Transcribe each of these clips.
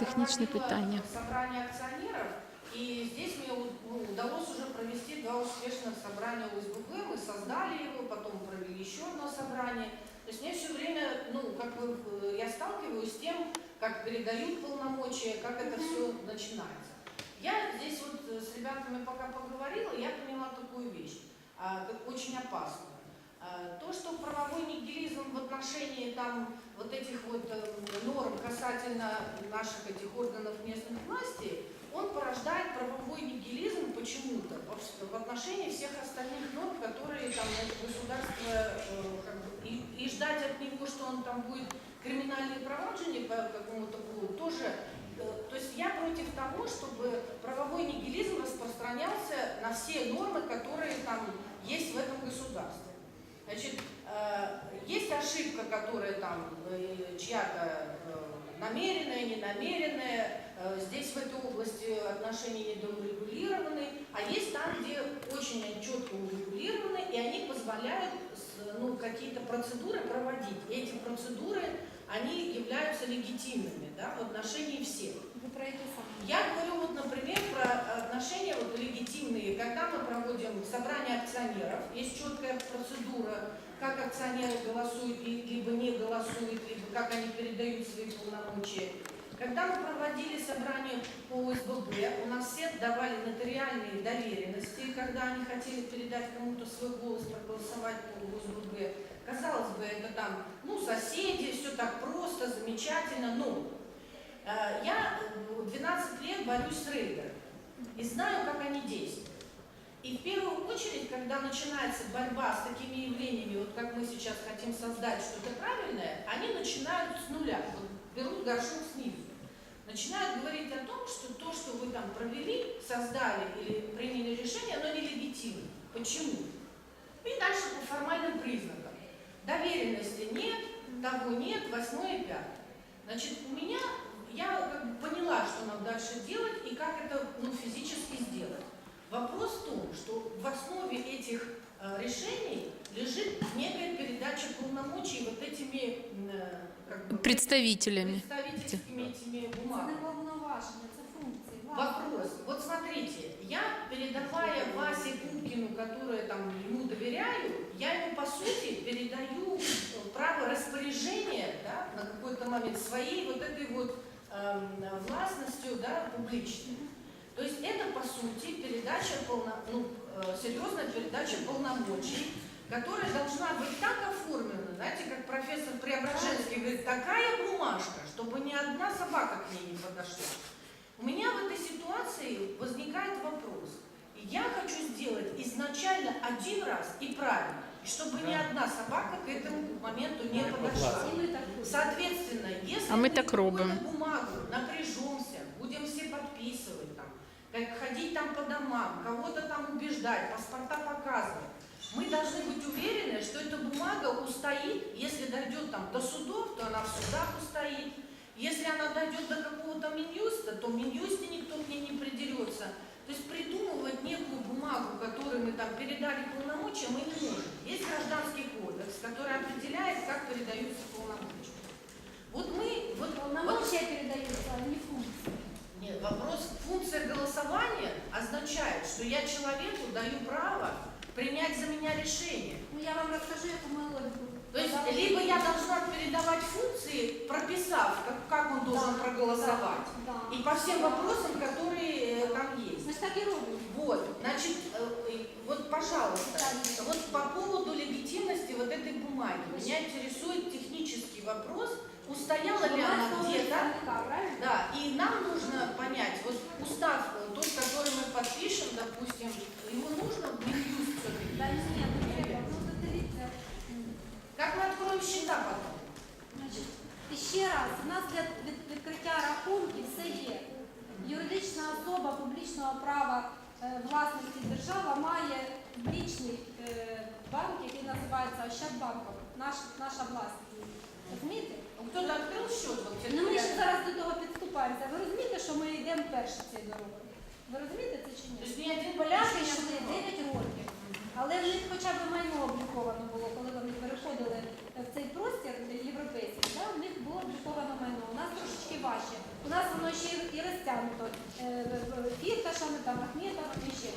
Технічне питання. собрание акционеров, и здесь мне ну, удалось уже провести два успешных собрания ОСББ. Мы создали его, потом провели еще одно собрание. То есть мне все время, ну, как бы э, я сталкиваюсь с тем, как передают полномочия, как это все начинается. Я здесь вот э, с ребятами пока поговорила, я поняла такую вещь, а, очень опасную. А, То, что правовой нигилизм в отношении там вот этих вот э, норм касательно наших этих органов местных власти, он порождает правовой нигилизм почему-то в отношении всех остальных норм, которые там государство э, как бы, и, и ждать от него, что он там будет криминальные проваджения по какому-то поводу, тоже э, то есть я против того, чтобы правовой нигилизм распространялся на все нормы, которые там есть в этом государстве. Значит, э, есть ошибка, которая там э, чья-то э, намеренная, ненамеренная, здесь в этой области отношения недоурегулированы, а есть там, где очень четко урегулированы, и они позволяют ну, какие-то процедуры проводить. И эти процедуры, они являются легитимными да, в отношении всех. Про саме? Я говорю, вот, например, про отношения вот, легитимные, когда мы проводим собрание акционеров, есть четкая процедура, как акционеры голосуют, либо не голосуют, либо как они передают свои полномочия. Когда мы проводили собрание по ОСББ, у нас все давали нотариальные доверенности, когда они хотели передать кому-то свой голос, проголосовать по ОСББ. Казалось бы, это там, ну, соседи, все так просто, замечательно, но Я э, 12 лет борюсь с рейдерами и знаю, как они действуют. И в первую очередь, когда начинается борьба с такими явлениями, вот как мы сейчас хотим создать что-то правильное, они начинают с нуля, вот берут горшок снизу. Начинают говорить о том, что то, что вы там провели, создали или приняли решение, оно нелегитимно. Почему? И дальше по формальным признакам. Доверенности нет, того нет, восьмое и пятое. Значит, у меня, я как бы поняла, что нам дальше делать и как это ну, физически сделать. Вопрос в том, что в основе этих э, решений лежит некая передача полномочий вот этими э, как бы, Представителями. представительскими этими Це не бумагами. повноваження, це функції. ваші. Вопрос. Вот смотрите, я, передавая Васе Пупкину, которая там ему доверяю, я ему по сути передаю э, право распоряжения да, на какой-то момент своей вот этой вот эм, властностью да, публичной. То есть это по сути передача полно, ну, э, серьезная передача полномочий, которая должна быть так оформлена, знаете, как профессор Преображенский говорит, такая бумажка, чтобы ни одна собака к ней не подошла. У меня в этой ситуации возникает вопрос. И Я хочу сделать изначально один раз и правильно, чтобы ни одна собака к этому моменту не подошла. Ми так робимо. Соответственно, если А мы мы так робим. Бумагу напряжемся, будем все подписывать там, как ходить там по домам, кого-то там убеждать, паспорта показывать, мы должны быть уверены, что эта бумага устоит, если дойдет там до судов, то она в судах устоит. Если она дойдет до какого-то Минюста, то в Минюсте никто к ней не придерется. То есть придумывать некую бумагу, которой мы там передали полномочия, мы не можем. Есть гражданский кодекс, который определяет, как передаются полномочия. Вот мы, вот, вот Полномочия передаються, а не функції. нет, вопрос, функция голосования означает, что я человеку даю право принять за меня решение. Ну я вам розкажу, яку ми логіку. То есть, подали. либо я должна передавать функции, прописав, как, как он должен Да, проголосовать, да, да. и по всем вопросам, которые э, там есть. Ми ж так і робимо. Вот, значит, э, и вот, пожалуйста, вот по поводу легитимности вот этой бумаги, меня интересует технический вопрос, устояла ли она Громадського где-то, представника, правильно? Да, и нам нужно понять, вот устав, э, тот, который мы подпишем, допустим, его нужно в Минюст все-таки. Та ні, не треба. Ну то дивіться. м, Как мы откроем счета потом? Значить, і ще раз, у нас для від- відкриття рахунків все є. Юридична особа публічного права е, власності держава має публічний е, банк, який називається Ощадбанком, наш, наша власність. Розумієте? Кто-то открыл счет? Ну ми ще зараз до того підступаємося. Ви розумієте, що ми йдемо перші цією дорогою? Ви розумієте це чи ні? один Поляки йшли 9 років, але в них хоча б майно обліковано було, коли вони переходили в цей простір європейський, да? у них було обліковано майно. У нас трошечки важче. У нас воно ще і- розтягнуто е, фірташами, там, Ахметом і ще.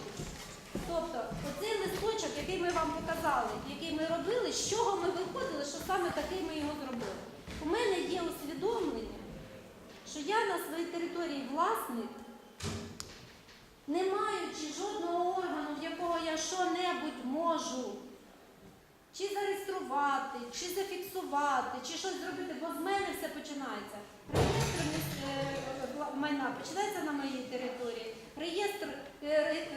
Тобто, оцей листочок, який ми вам показали, який ми робили, з чого ми виходили, що саме такий ми його зробили. У мене є усвідомлення, що я на своїй території власник, не маючи жодного органу, в якого я що-небудь можу чи зареєструвати, чи зафіксувати, чи щось зробити, бо з мене все починається. Реєстр е, майна починається на моїй території. Реєстр е,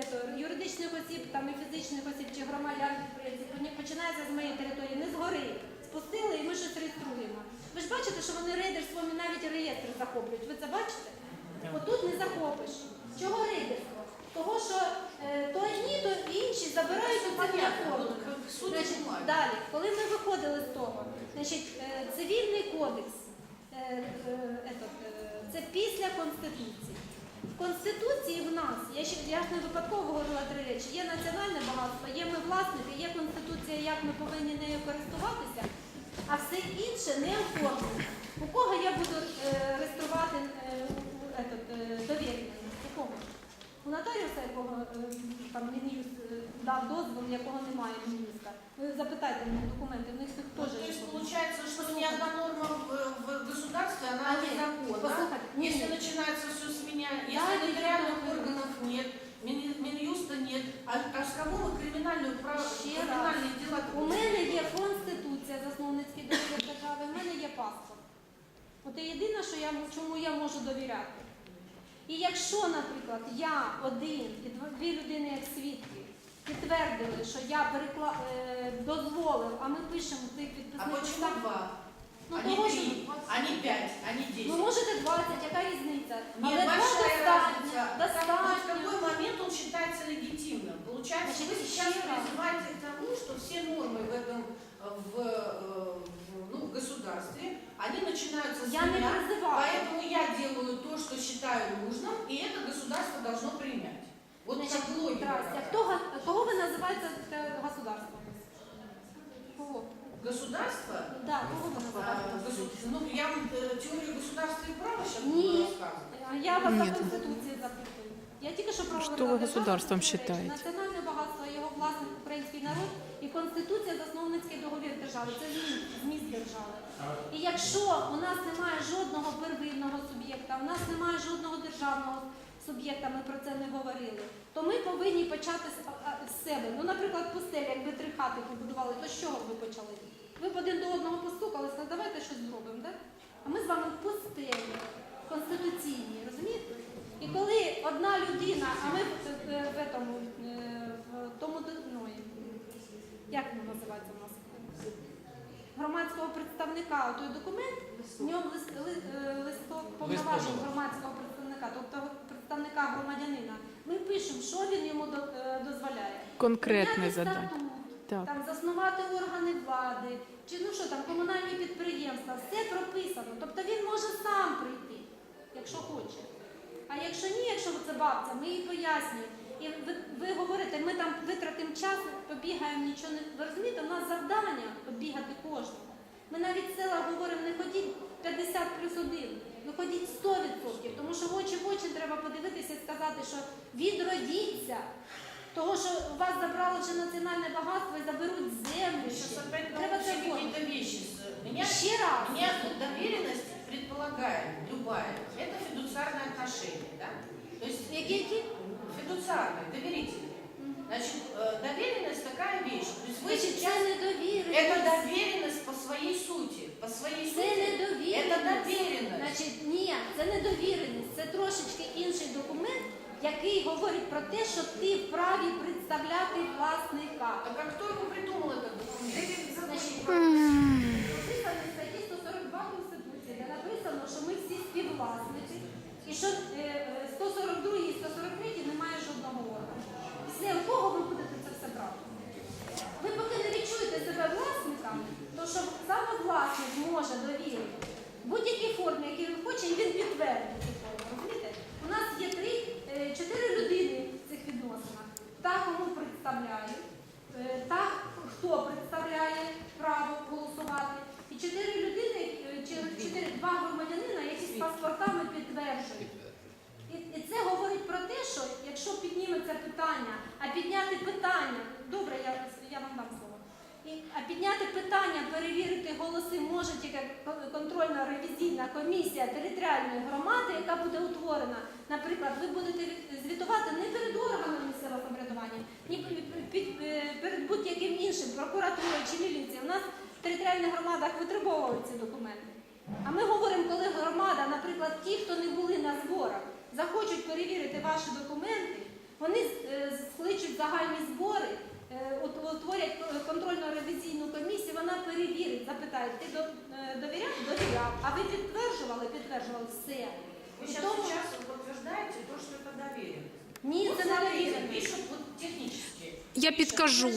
ето, юридичних осіб там, і фізичних осіб чи громадян підприємців починається з моєї території, не згори. Спустили і ми щось реєструємо. Ви ж бачите, що вони рейдерством навіть реєстр захоплюють. Ви це бачите? Отут не захопиш. Чого рейдерство? Того, що е, то одні, то інші забирають у Значить, далі, коли ми виходили з того, значить, е, цивільний кодекс, е, це після Конституції. В Конституції в нас, я, ще, я ж не випадково говорила три речі, є національне багатство, є ми власники, є Конституція, як ми повинні нею користуватися, а все інше не оформлено. У кого я буду е, реєструвати е, у- у- етот, е, довіреність? У кого? У нотаріуса, якого е, там Мін'юст е, дав дозвіл, якого немає Мін'юста. Ви запитайте мене документи, в них їх Ну, теж то есть є. получается, что ни одна норма в, в государстве, она А, не нет, законна. послушайте, нет, Если нет. начинается все с меня, Да, если это нотариальных я органов нет, Мин- Минюста нет, а, а с кого мы криминальную право, Ще криминальные дела У мене є конституція, засновницький договір держави, в мене є паспорт. От це єдине, що я м- чому я можу довіряти. І якщо, наприклад, я один і дв- дві людини як свідки підтвердили, що я перекла... е, дозволив, а ми пишемо цей А підписний почему листок, два? ну они того, три, що они пять, они ну десять. можете 20, яка різниця? Але Нет, два большая достатньо, разница. Как- В достатньо. какой момент он считается легитимным? Получается, Значит, вы сейчас еще раз. призываете к тому, что все нормы в этом э, в, э, в, ну, в государстве, они начинаются с Я не меня, призиваю. поэтому я делаю то, что считаю нужным, и это государство должно принять. Вот Значить, как логика. Здрасте. такая. Хто, га- кого ви називаєте е, государством? Кого? Государство, Да, кого ви а, називаєте? госу- ну, я вам э, теорию государства и права сейчас Не. буду рассказывать. А Я вас за Нет. Конституції запитую. Я тільки що проговорила. Что вы держава государством це речі, считаете? Національне багатство, його власник український народ і Конституція засновницький договір держави. Це зміст, зміст держави. І якщо у нас немає жодного первинного суб'єкта, у нас немає жодного державного суб'єкта, ми про це не говорили, то ми повинні почати з, себе. Ну, наприклад, пустель, якби три хати побудували, то з чого б ви почали? Ви б один до одного постукали, сказали, давайте щось зробимо, так? А ми з вами в пустелі, конституційні, розумієте? І коли одна людина, а ми в, в, в, этому, е, в тому, ну, як воно називається у нас? Громадського представника, той документ, в ньому лист, ли, е, листок повноважень громадського представника, тобто представника громадянина. Ми пишемо, що він йому е, дозволяє. Конкретне задання. Так. там заснувати органи влади, чи ну що там, комунальні підприємства, все прописано. Тобто він може сам прийти, якщо хоче. А якщо ні, якщо це бабця, ми їй пояснюємо. І ви, ви говорите, ми там витратимо час, побігаємо, нічого не. Ви розумієте, у нас завдання оббігати кожного. Ми навіть в села говоримо, не ходіть 50 плюс 1, ви ходіть 100%, тому що в очі в очі треба подивитися і сказати, що відродіться. Того, що у вас забрали вже національне багатство і заберуть землю. Вы сейчас опять Треба це научили оформити. какие-то вещи. с- Меня, Ще раз. меня вот доверенность предполагает, любая, это фидуциарное отношение, да? То есть Які, які? фидуциарное, доверительное. Значит, э, доверенность такая вещь. То есть вы Значить, сейчас... це не довіреність. Это доверенность по своей сути. По своей Це сути. не довіреність. Значить, ні, це не довіреність, це трошечки інший документ, який говорить про те, що ти вправі представляти власника. Так а кто его придумал этот документ? Значить, написано в статті 142 Конституції, де написано, що ми всі співвласники, і що е, е, 142 і 143 немає жодного органу. Після якого ви будете це все брати? Ви поки не то що саме власник може довірити будь-якій формі, яку він хоче, і він підтвердить цю форму. Розумієте? У нас є три, е, чотири людини в цих відносинах. Та, кому представляю, е, та, хто представляє право голосувати, і чотири людини, е, чотири два громадянина, які з паспортами підтверджують. І це говорить про те, що якщо підніметься питання, а підняти питання, добре, я питання, перевірити голоси може тільки кон- контрольно-ревізійна комісія територіальної громади, яка буде утворена. Наприклад, ви будете звітувати не перед органами місцевого самоврядування, ні е, перед будь-яким іншим, прокуратурою чи міліцією. У нас в територіальних громадах витребовують ці документи. А ми говоримо, коли громада, наприклад, ті, хто не були на зборах, захочуть перевірити ваші документи, вони е, скличуть загальні збори, утворять контрольно-ревізійну комісію, вона перевірить, запитає, ти до- е, довіряв? Довіряв. А ви підтверджували? Підтверджували все. Ви зараз тому- подтверждаете то, что это доверие. Ні, це не смотрите, Пишуть технически. Я підкажу.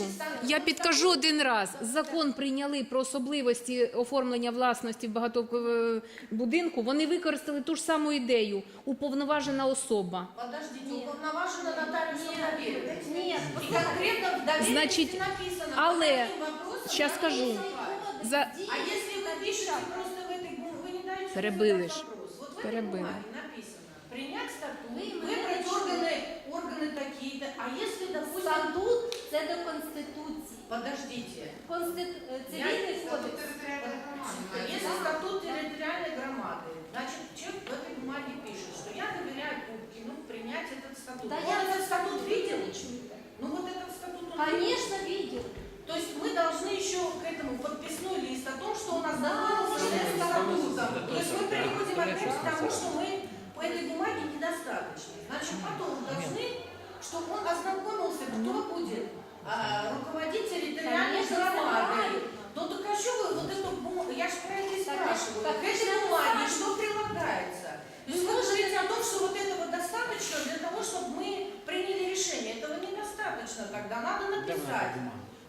Я підкажу один раз. Закон прийняли про особливості оформлення власності в багатобудинку. Вони використали ту ж саму ідею. Уповноважена особа. Подождите, Нет. уполноважена нотариусом доверие. Ні, И послухайте. конкретно в доверии Значит, написано, але, по каким вопросам щас надо скажу. голосовать. За... А если вы пишете просто в этой бумаге, вы не даете Перебили задать ж. вопрос. Вот в этой Перебили. бумаге написано, принять статут, Ви мене выбрать не чули. органы, органы такие-то. А если, допустим, Статут це до Конституції. подождите, Конститу... е, Цивільний кодекс. если статут территориальной громады, значит, человек в этой бумаге пишет, что я доверяю Пупкину принять этот статут. Та Он я этот статут видел? не чуєте. Ну вот этот статут он видел. Конечно, видел. То есть мы должны еще к этому подписной лист о том, что у нас Да, законно да, с да. статутом. То есть мы переходим опять к тому, что мы по этой бумаге недостаточно. Значит, потом должны, чтобы он ознакомился, кто будет а, руководить территориальной Конечно, громадой. правильно. Ну так а что вы вот эту бумагу, я же про это и Так, спрашиваю, так, к этой это бумаге правильно. что прилагается? То есть Вы вы можете- говорите о том, что вот этого достаточно для того, чтобы мы приняли решение. Этого недостаточно тогда, надо написать.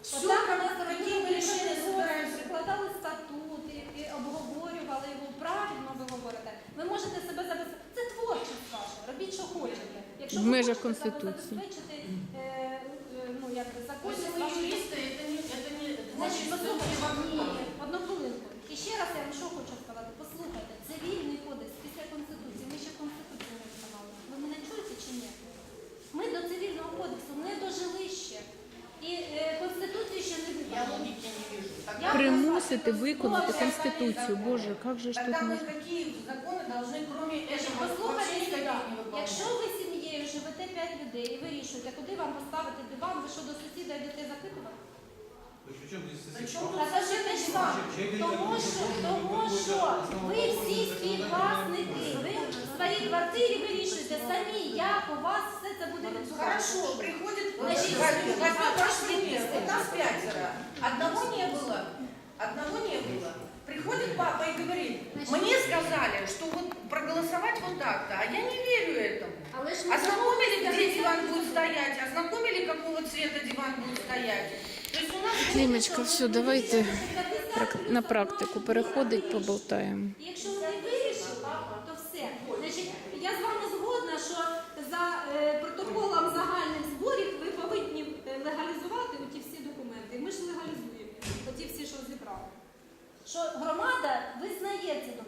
Все, Отак ми как- какие мы решения собираемся Прикладали статут і, і обговорювали його. Правильно ви говорите. Ви можете себе забезпечити. Це творчість ваша. Робіть, що хочете. Якщо В ви межах хочете Конституції. забезпечити е, е, ну, як би, То есть законність мы вашої юристы, это не, это не Значить, значит, послухайте, что ні, одну хвилинку. І ще раз я вам що хочу сказати. Послухайте, цивільний кодекс після Конституції, ми ще Конституцію не встановили. Ви мене чуєте чи ні? Ми до цивільного кодексу не дожили ще. І е, Конституцію ще не я виконали. логики не вижу. Тогда, Я Примусити виконати Ну, Конституцію. Боже, як же ж тут тогда мы можна? какие Причем Та це ж те ж саме. Тому що, тому що ви всі співвласники, ви в своїй квартирі вирішуєте самі, як у вас все це буде відбуватися. Хорошо, приходит, Значит, возьмем возьмем ваш подождите. пример. Вот нас пятеро. Одного не было. Одного не было. Приходит папа и говорит, Значит, мне сказали, что вот проголосовать вот так-то, а я не верю этому. Але ж ми Ознакомили, где диван будет буде. стоять, ознакомили, какого цвета диван будет стоять. То есть у нас Клімочка, все, давайте прак- на практику переходить, поболтаємо. І Якщо ви не вирішили, то все. Значить, я з вами згодна, що за е, протоколом загальних зборів ви повинні е, легалізувати оті всі документи. Ми ж легалізуємо оті всі, що зібрали. Що громада визнає ці документи?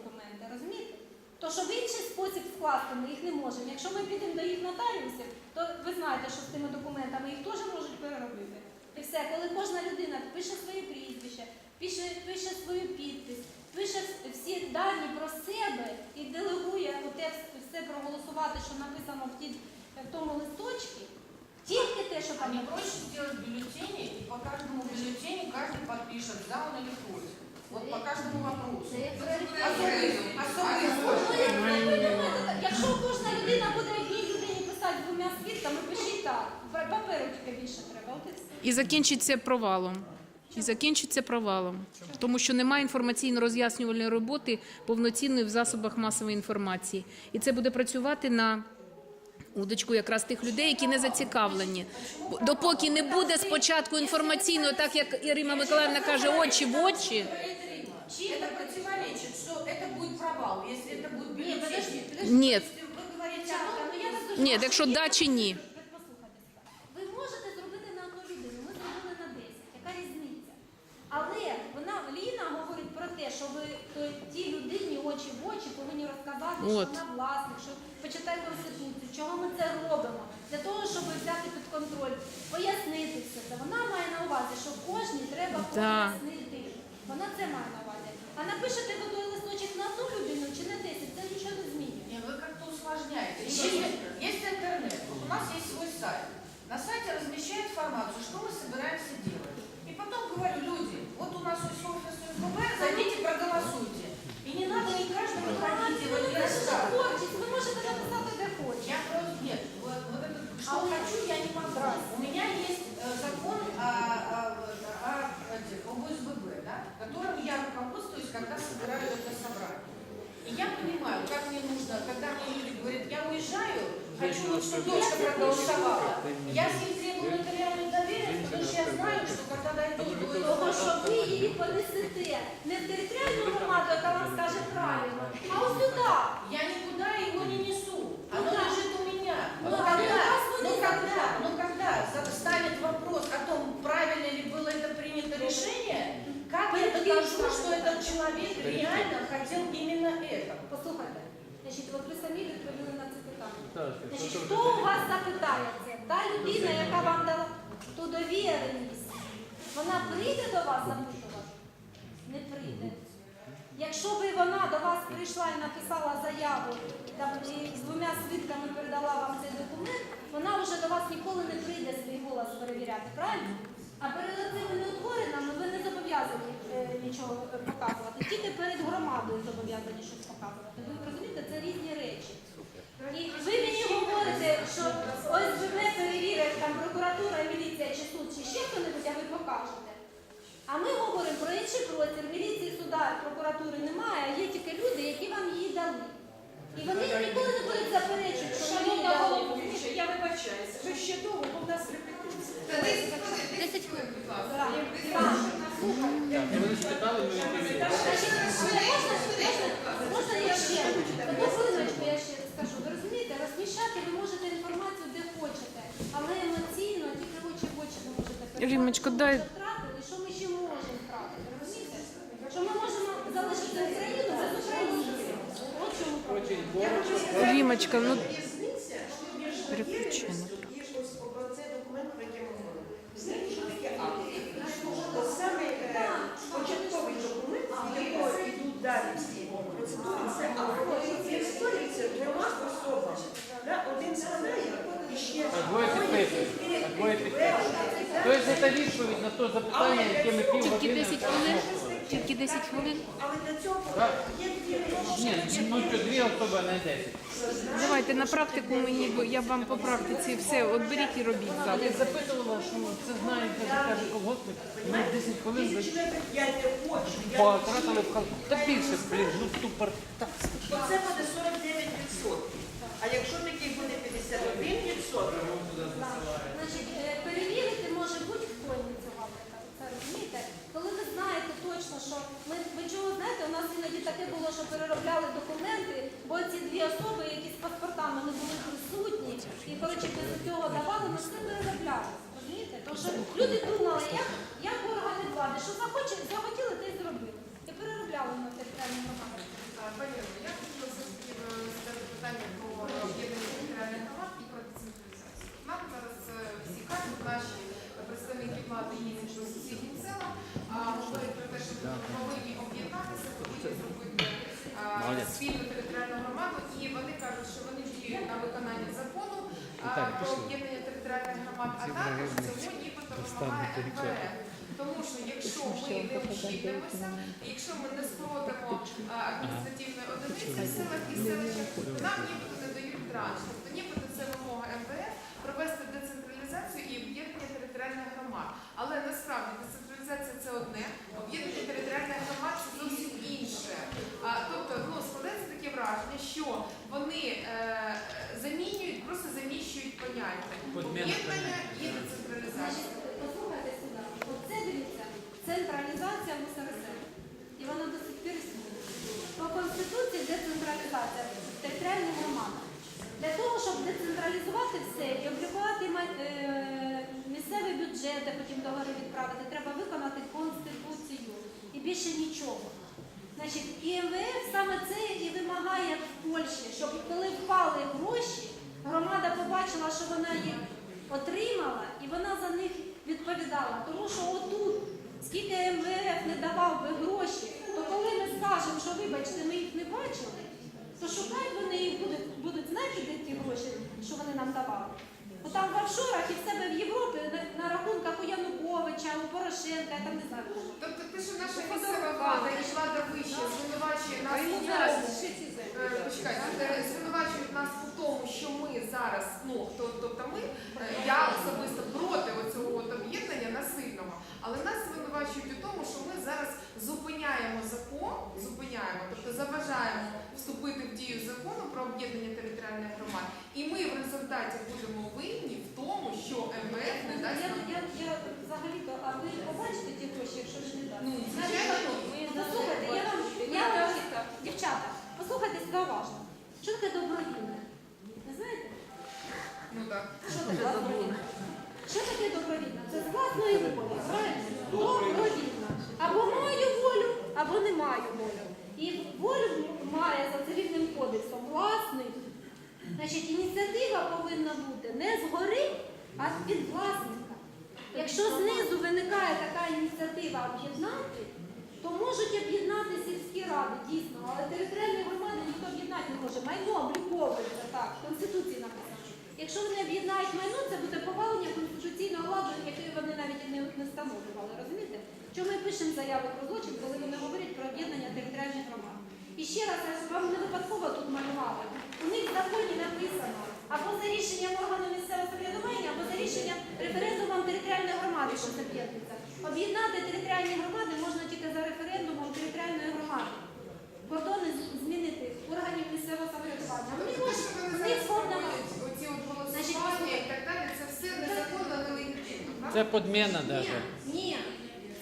То що в інший спосіб скласти ми їх не можемо. Якщо ми підемо до їх нотаріусів, то ви знаєте, що з тими документами їх теж можуть переробити. І все, коли кожна людина пише своє прізвище, пише, пише свою підпис, пише всі дані про себе і делегує оте все проголосувати, що написано в, ті, в тому листочці, тільки те, що там не проще сделать бюллетени, и по каждому бюллетеню каждый подпишет, за он или против. Вот по каждому вопросу. Ну, Якщо кожна людина буде одній людині писати двома свідками, пишіть так. Па- Паперу тільки більше треба. От. І закінчиться провалом. І закінчиться провалом, тому що немає інформаційно-роз'яснювальної роботи повноцінної в засобах масової інформації. І це буде працювати на удочку якраз тих людей, які не зацікавлені. Бо Допоки не буде спочатку інформаційно, так як Ірина Миколаївна каже, очі в очі. Это противоречит, что это будет провал, если это будет Ні, бюллетень. подожди, подожди. Ні, Вы говорите, Так, ну, ну, я вас дуже ні, прошу. якщо да чи ні. Ви послухайте сюди. Ви можете зробити на одну людину, ми зробили на 10. Яка різниця? Але вона Ліна говорить про те, що ви то, тій людині очі в очі повинні розказати що От. вона власник, що почитай конституцію, чого ми це робимо. Для того, щоб взяти під контроль, пояснити все це. Вона має на увазі, що кожній треба Да. пояснити. Вона це має на увазі. А напишете ви той листочок на одну людину чи на 10, це нічого не змінює. Не, вы как-то усложняете. Есть, есть интернет, у нас есть свой сайт. На сайте размещают информацию, что мы собираемся делать. И потом говорю, люди, вот у нас есть офис СББ, зайдите, проголосуйте. И не надо не каждому ходить и вот я ви можете хочете. Я просто, нет, вот, вот это, что А у- хочу, я не могу. У меня есть э, закон о, о, о, этих, об ОСББ, да, которым я руководствуюсь, когда собираю это собрание. И я понимаю, как мне нужно, когда мне люди говорят, я уезжаю, хочу, вот, чтобы дочка проголосовала. Я с ним требую нотариальную доверенность, потому что я знаю, что когда дойдет до Того, этого що ви її понесете не в територіальну громаду, яка вам скаже правильно, а ось сюди. Я решение, как я докажу, что этот человек реально хотел именно это? Послухайте, значить, от ви самі відповіли на це питання. Значить, хто у вас запитає це? Та людина, яка вам дала ту довіреність, вона прийде до вас запитувати? Не прийде. Якщо би вона до вас прийшла і написала заяву там, і з двома свідками передала вам цей документ, вона вже до вас ніколи не прийде свій голос перевіряти, правильно? А перед цими неутвореними ви не зобов'язані е, нічого показувати. Тільки перед громадою зобов'язані щось показувати. Ви розумієте, це різні речі. І ви мені говорите, що ОСББ перевірить там прокуратура, міліція чи суд, чи ще хто-небудь, а ви покажете. А ми говоримо про інший простір. Міліції, суда, прокуратури немає, а є тільки люди, які вам її дали. І вони ніколи не будуть заперечувати, що вони її дали. я вибачаюся. Ви ще довго, бо в нас репетиція. 10 хвилин, будь ласка. Ви спитали, ми відповіли. Можна, можна, можна я ще одну хвилиночку я ще скажу. Ви розумієте, розміщати ви можете інформацію де хочете, але емоційно тільки очі в очі ви можете передати. Ми дай- втратили, що ми ще можемо втратити, розумієте? Що ми можемо залишити Україну без українців. От чому. Рімочка, ну Різниця між Переключено. єдністю і ось цей документ, про який ми говоримо. Знаєте, що таке акт? Це саме е, початковий документ, від якого йдуть далі всі процедури, це акт. І створюється двома особами. Да, Один складає і ще А двоє підписують. А двоє підписують. Тобто це відповідь на те запитання, яке ми тільки півгодини... 10 хвилин. Тільки 10 хвилин. Але для цього є дві речі. Ні, ну дві особи, не десять. Давайте на практику мені, бо я вам по практиці все, от беріть і робіть Я запитувала, що це знають, каже колгоспник, ми 10 хвилин ви я не хочу. я не потратили в халку. Та більше, блін, ну ступор. Так, Оце буде 49%. А якщо таких буде 51%, Значить, е, перевірити може будь-хто ініціювати це розумієте? Коли ви знаєте точно, що ми ви чого знаєте, у нас іноді таке було, що переробляли документи, бо ці дві особи, які з паспортами не були присутні, і коротше без цього давали, ми все переробляли. Розумієте? Тому що люди думали, як, як органи влади, що захоче, захотіли, те й зробили. І переробляли на територіальній громаді. Пані Ольго, я хотіла все ж таки е, задати питання про об'єднання територіальних громад і про децентралізацію. Нам зараз е, всі кажуть, наші представники влади їздять по сусіднім селам, а говорять про те, що ми повинні об'єднатися, повинні зробити е, спільну територіальну громаду, і вони кажуть, що вони діють на виконання закону про об'єднання територіальних громад, а також цього нібито вимагає МВФ. Тому що якщо ми не вчитимося, якщо ми не скоротимо адміністративної одиниці в селах і селищах, то нам нібито не дають транш. Тобто нібито це вимога МВФ провести децентралізацію і об'єднання територіальних громад. Але насправді децентралізація це одне, об'єднання територіальних громад це зовсім інше. А, тобто ну, таке враження, що вони е, замінюють, просто заміщують поняття об'єднання і децентралізація. Значить, послухайте сюди. Оце дивіться, централізація в СРСР. І вона до сих пір існує. По Конституції децентралізація територіальних громад. Для того, щоб децентралізувати все і облікувати е, місцеві бюджети, потім договори відправити, треба виконати Конституцію. І більше нічого. Значить, і МВФ саме це і вимагає в Польщі. щоб коли впали гроші, громада побачила, що вона їх отримала, і вона за них відповідала. Тому що отут, скільки МВФ не давав би гроші, то коли ми скажемо, що вибачте, ми їх не бачили, то шукай вони їх будуть, будуть знати, де ті гроші, що вони нам давали. Бо там в офшорах і в себе в Європі на, на рахунках у Януковича, у Порошенка, я там не знаю. Тобто те, що наша місцева йшла до влада звинувачує нас у тому, Е, Почекайте, е, звинувачують нас у тому, що ми зараз, ну тобто ми, е, я особисто проти оцього от об'єднання насильного, але нас звинувачують у тому, що ми зараз зупиняємо закон, зупиняємо, тобто заважаємо вступити в дію закону про об'єднання територіальних громад, і ми в результаті будемо винні в тому, що МВФ не дасть Я, я, я взагалі-то, а ви побачите ті гроші, якщо ви не дасте? Ну, звичайно, Послухайте, я вам, я вам, дівчата, послухайте сюди уважно. Що таке добровільне? Ви знаєте? Ну так. Що таке добровільне? Що таке добровільне? Це з власної волі, правильно? Добровільно. Або маю волю, або не маю волю. І волю має за цивільним кодексом власник. Значить, ініціатива повинна бути не згори, а від власника. Якщо знизу виникає така ініціатива об'єднати, то можуть об'єднати сільські ради, дійсно, але територіальні громади ніхто об'єднати не може. Майно обліковується так, в Конституції написано. Якщо вони об'єднають майно, це буде повалення конституційного ладу, яке вони навіть не, встановлювали. Розумієте? Чому ми пишемо заяви про злочин, коли вони говорять про об'єднання територіальних громад? І ще раз я вам не випадково тут малювала. У них в законі написано або за рішенням органу місцевого самоврядування, або за рішенням референдумом територіальної громади, що це п'ятниця. Об'єднати територіальні громади можна тільки за референдумом територіальної громади. Кордони змінити органів місцевого самоврядування. Вони них повна проводять оці от Значить, голосування і так далі, це все незаконно, нелегітимно. правда? Це подміна Ні, даже. ні.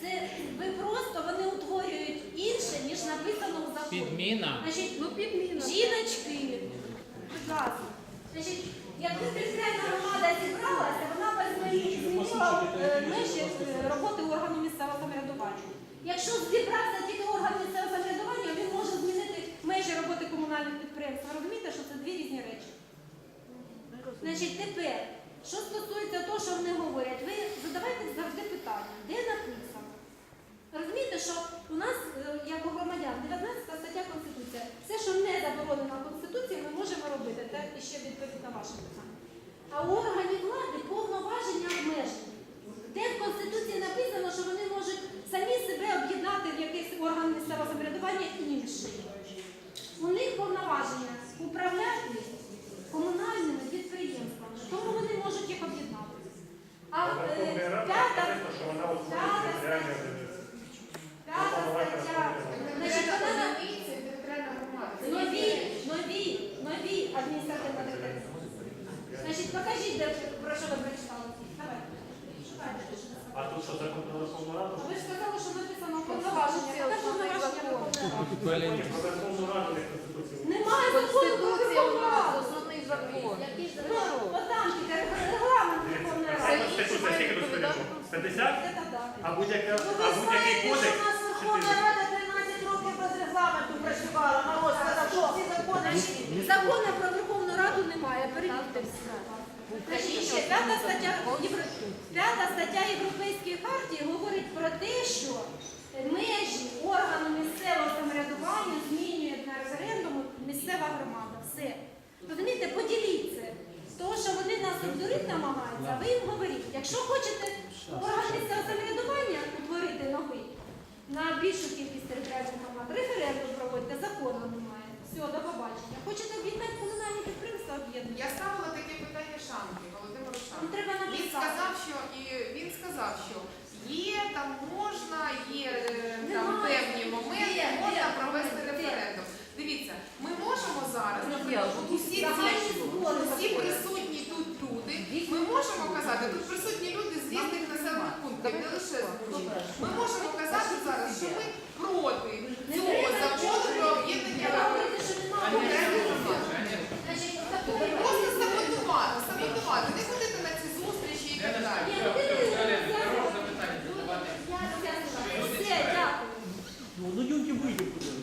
Це ви просто вони утворюють інше, ніж написано в законі. Підміна. Значить, ну підміна. Жіночки, будь ласка. Значить, якби територіальна громада зібралася, вона б змі- змінила е, межі е, роботи органу місцевого самоврядування. Якщо зібрався тільки орган місцевого самоврядування, він може змінити межі роботи комунальних підприємств. Ви розумієте, що це дві різні речі. Значить, тепер, що стосується того, що вони говорять, ви задавайте завжди питання, де написано. Розумієте, що у нас, е, як у громадян, 19 стаття Конституції, все, що не заборонено Конституцією, ми можемо робити. Це ще відповідь на ваше питання. А у органів влади повноваження обмежені. Де в Конституції написано, що вони можуть самі себе об'єднати в якийсь орган місцевого самоврядування інший. У них повноваження управляти комунальними тому вони можуть їх об'єднати. А е, п'ята, що вона п'ята стаття, значить, вона на Це територіальна громада. Це нові, нові, нові адміністративно територіальні. Значить, покажіть, де про що ви прочитали. А тут що, закон про Верховну Раду? Ви ж сказали, що написано повноваження. Яке повноваження Верховної Ради? Про Верховну Раду не Конституцію. Немає закону про Верховну Раду. Основний закон. Ну, Отам тільки регламент Верховної Це Ради. Конституція скільки тут 50? А будь-яка, Ну, а ви будь-який знаєте, що кодекс? у нас Верховна Рада 13 років без регламенту працювала. Народ сказав, що всі закони. Закону про Верховну Раду немає, перевірте всі. Значить, п'ята стаття, п'ята стаття Європейської хартії говорить про те, що межі органу місцевого самоврядування змінює на референдуму місцева громада. Розумієте, поділіться. Того, що вони нас обдурити намагаються, ви їм говоріть. Якщо хочете органи самоврядування утворити новий на більшу кількість територіальних громад, референдум проводьте, закону немає. Все, до побачення. Хочете об'єднати комунальні підприємства, об'єднати. Я ставила таке питання Шанки, Володимиру Шанки. Ну, треба він сказав, що і він сказав, що є там можна, є е, там немає, певні моменти, є, можна є, провести є, референдум. Дивіться, ми зараз, наприклад, усі ці усі присутні тут люди, ми можемо казати, тут присутні люди з різних населених пунктів, не лише з Бучі. Ми можемо казати зараз, що ми проти цього закону про об'єднання. Просто